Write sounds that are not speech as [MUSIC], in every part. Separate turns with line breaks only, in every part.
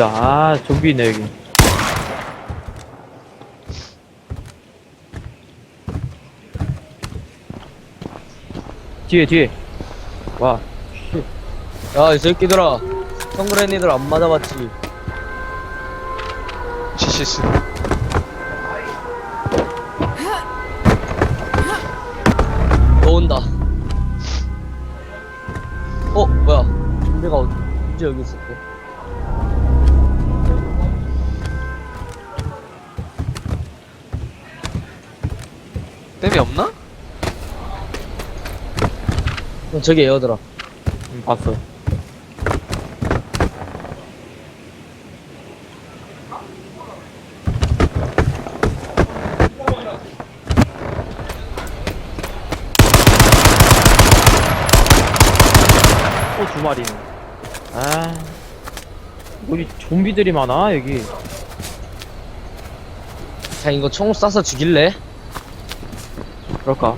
좀비다. 아, 좀비 있네, 여기. 뒤에, 뒤에. 와, 씨.
야, 이 새끼들아. 성그레 니들 안 맞아봤지.
지시스
너 온다. 어, 뭐야. 내가 언제 여기 있었대?
땜이 없나?
어, 저기 에어드라.
음, 봤어. 또 두 마리네. 아, 우리 좀비들이 많아, 여기.
자, 이거 총 쏴서 죽일래?
그럴까?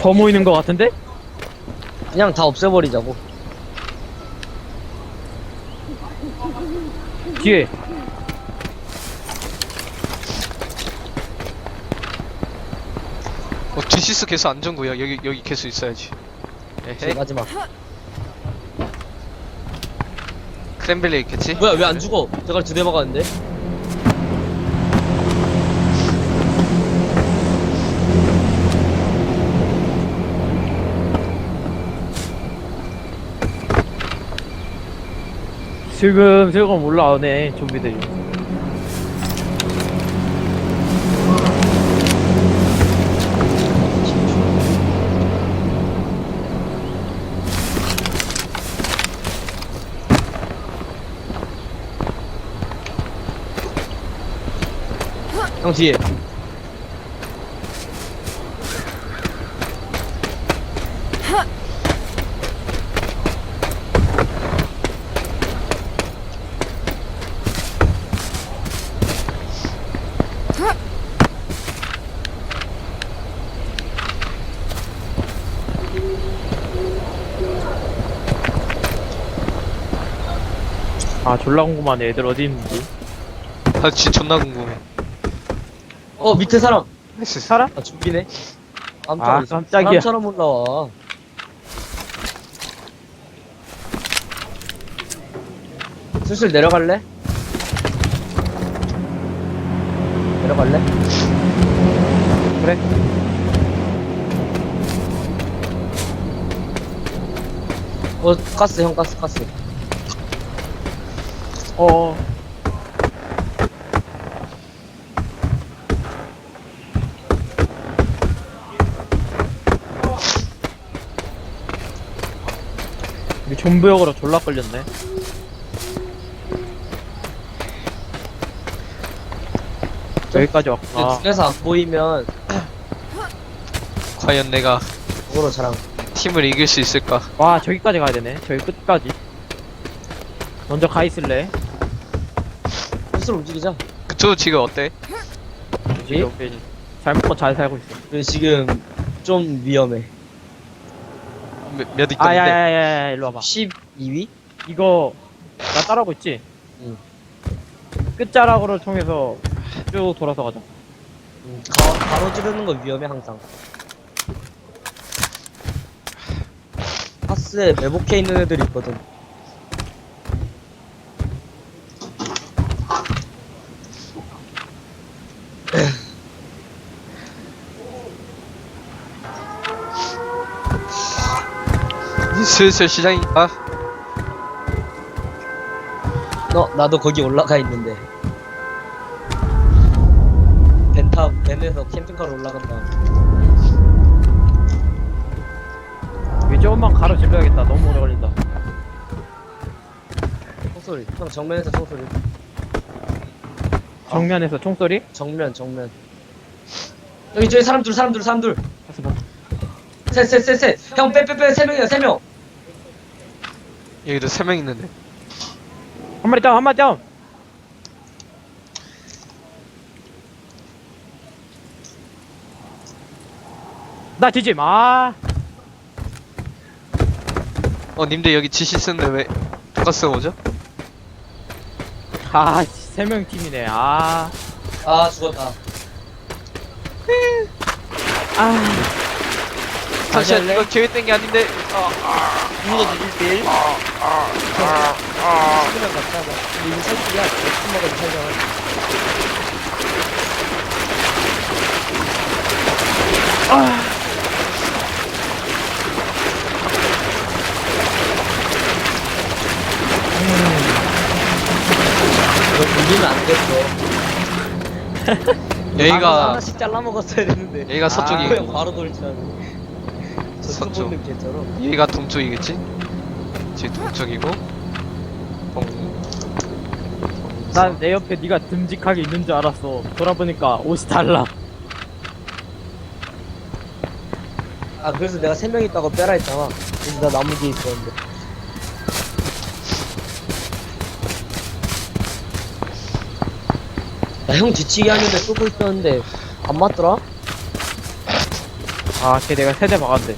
더 모이는 것 같은데?
그냥 다 없애버리자고.
뒤에.
어 지시스 계속 안전구야 여기 여기 계속 있어야지 에헤이
들어가지 마.
크랜벨리 있겠지?
뭐야, 왜 안 죽어? 제가 두대 막았는데?
슬금슬금 올라오네, 좀비들이.
형 뒤에.
아, 졸라 궁금하네. 애들 어디 있는지.
나 진짜 존나 궁금해
어, 밑에 사람. [LAUGHS]
살아?
아.
아,
깜짝이야.
깜짝이야.
사람처럼 올라와. 슬슬 내려갈래? 내려갈래?
그래?
어, 가스, 형, 가스, 가스.
어. 이 좀비역으로 졸라 끌렸네. 여기까지 왔구나.
아. 중에서 안 보이면, [CLEARS THROAT]
과연 내가
그거로 자랑.
팀을 이길 수 있을까
와, 저기까지 가야 되네. 저기 끝까지. 먼저 가 있을래?
슬슬 움직이자.
그쪽 지금 어때?
오케이, 오케이. 잘 먹고 잘 살고 있어.
근데 지금, 좀 위험해.
몇, 몇 있던데?
아, 야, 야, 야, 야, 일로 와봐.
12위?
이거, 나 따라오고 있지?
응.
끝자락으로 통해서 쭉 돌아서 가자.
음, 가, 바로 찌르는 거 위험해, 항상. 파스에 매복해 있는 애들이 있거든.
슬슬 시장인가?
너, 나도 거기 올라가 있는데. 벤타, 벤에서 캠핑카로 올라간다.
조금만 가로질러야겠다. 너무 오래 걸린다.
총소리. 형, 정면에서 총소리.
정면에서 총소리?
정면, 정면. 여기, 저기 사람 둘, 사람 둘, 사람 둘.
봤어, 봤어.
셋, 셋, 셋, 셋. 형, 빼, 빼, 빼. 세 명이야, 세 명.
여기도 세 명 있는데
한 마리 다운, 한 마리 다운! 나 뒤짐, 아.
어 님들 여기 지시 쓰는데 왜 똑같이 오죠?
아, 세 명 팀이네. 아,
아 죽었다
아.
잠시만
할래?
이거 계획된 게 아닌데
일? 그냥 갔다 와 이거 맥주 먹어도 설득 이거 돌리면 안 됐어. [LAUGHS]
여기가
하나씩 잘라 먹었어야 됐는데.
여기가 서쪽이
그냥 바로 돌리잖아 저
서쪽. 여기가 동쪽이겠지? 지금 동쪽이고 동
난 내 옆에 네가 듬직하게 있는 줄 알았어. 돌아보니까 옷이 달라.
아 그래서 내가 세 명 있다고 빼라 했잖아 그래서 나 나무 뒤에 있었는데 나 형 뒤치기 하는데 쏘고 있었는데 안 맞더라?
아, 걔 내가 세대 막았는데.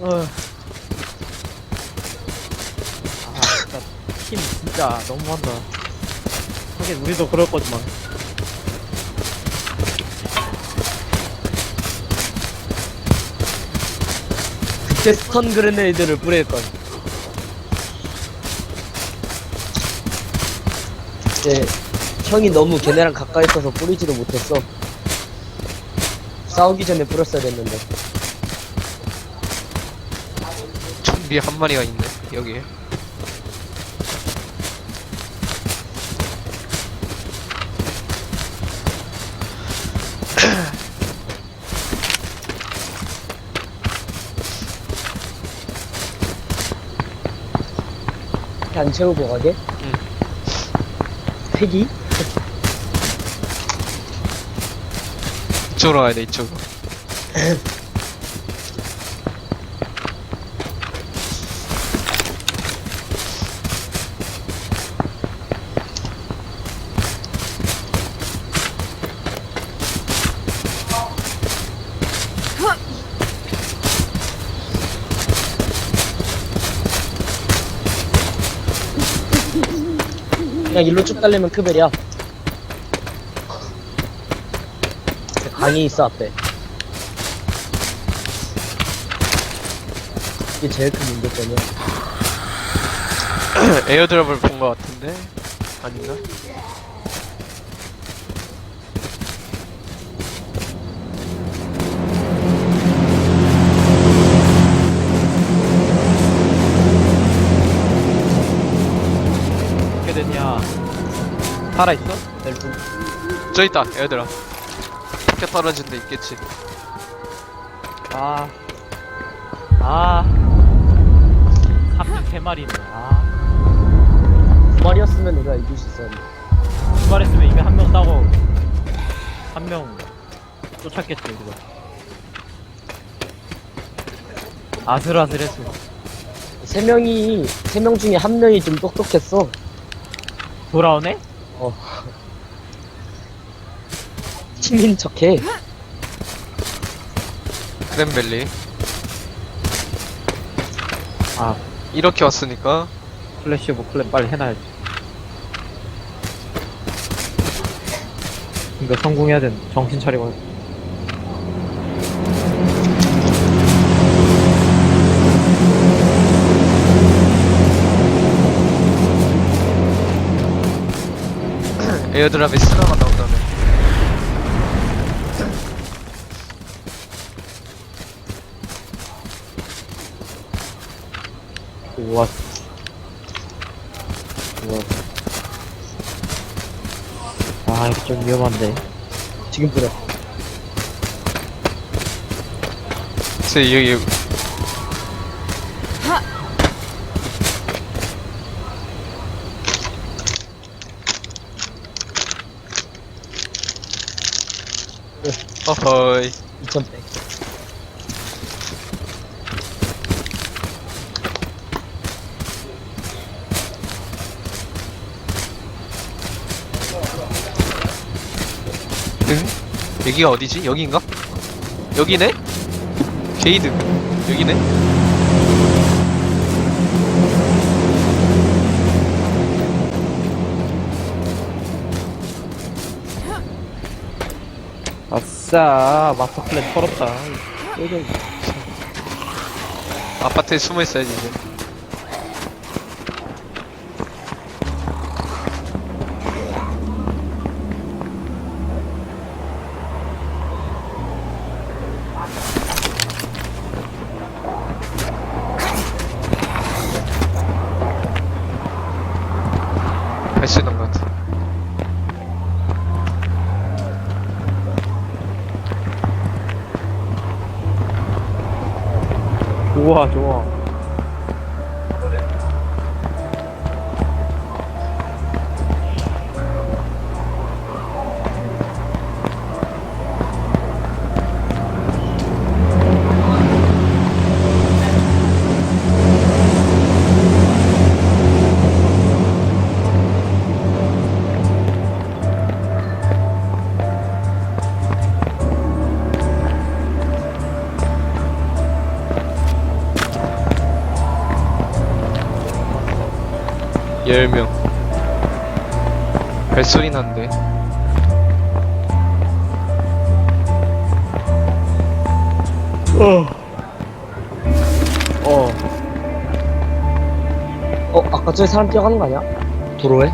어. 아, 진짜 팀 진짜 너무한다. 하긴 우리도 그럴 거지만.
그때 스턴 그레네이드를 뿌릴 걸 네 형이 너무 걔네랑 가까이 있어서 뿌리지도 못했어. 싸우기 전에 뿌렸어야 됐는데.
좀비 한 마리가 있네 여기에.
이렇게 안 채우고 가게?
응.
팩이?
이쪽으로 가야 돼 이쪽으로 [LAUGHS]
그냥 일로 쭉 달리면 크벨이야. 강이 있어 앞에. 이게 제일 큰 문제점이야. [CLEARS THROAT]
에어드랍을 본 것 같은데 아닌가?
살아있어?
넬분.
저 있다 에어드랍 밖에 떨어진 데 있겠지
아. 아. 33마리네. 아.
두 마리였으면 우리가 이길 수 있었는데.
출발했으면 이미 한명 따고, 한 명 쫓았겠지, 우리가. 아슬아슬했어.
세 명이, 세 명 중에 한 명이 좀 똑똑했어.
돌아오네?
어. 팀인 척해.
크랜벨리
아,
이렇게 왔으니까
플래시 오브 클랜 빨리 해놔야지. 이거 성공해야 된 정신 차리고.
에어드랍에 스나가 나온다네
우와. 우와. 아, 이거 좀 위험한데.
지금 뿌려.
제 여기 어허이
2100.
응? 여기가 어디지? 여기인가? 여기네? 게이드 여기네?
아싸 마스터 플랜 털었다.
아파트에 숨어 있어야지 이제
좋아 좋아
열명 발소리 난데
어어 아까 저기 사람 뛰어가는 거 아니야? 도로에?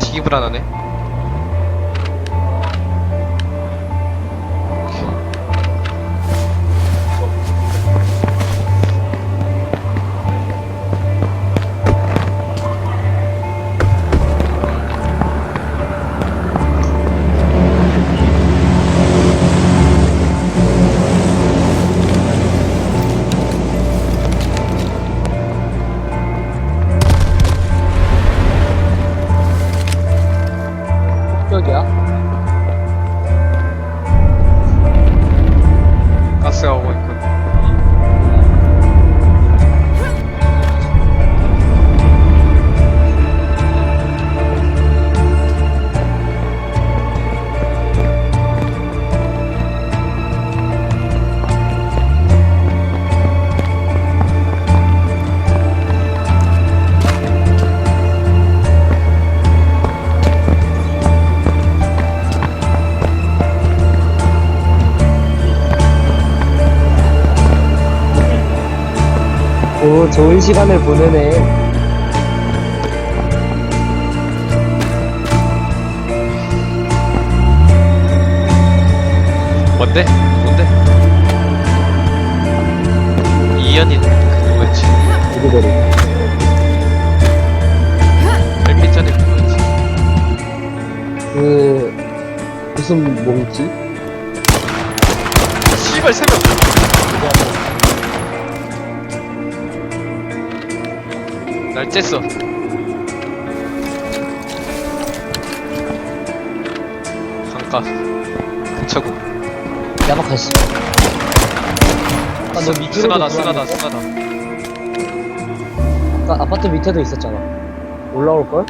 되게 불안하네
좋은 시간을 보내네
뭔데? 뭔데? 이연인 그 누구였지?
누구들이
얼핏 전에 누구였지?
그 무슨 몽지?
씨발 세 명 날 쬐어. 강가 근처고.
야박한 씨 아너 밑으로
스나다 스나다 스나다.
아까 아파트 밑에도 있었잖아. 올라올걸?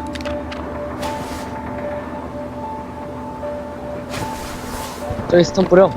저기 스톤 뿌려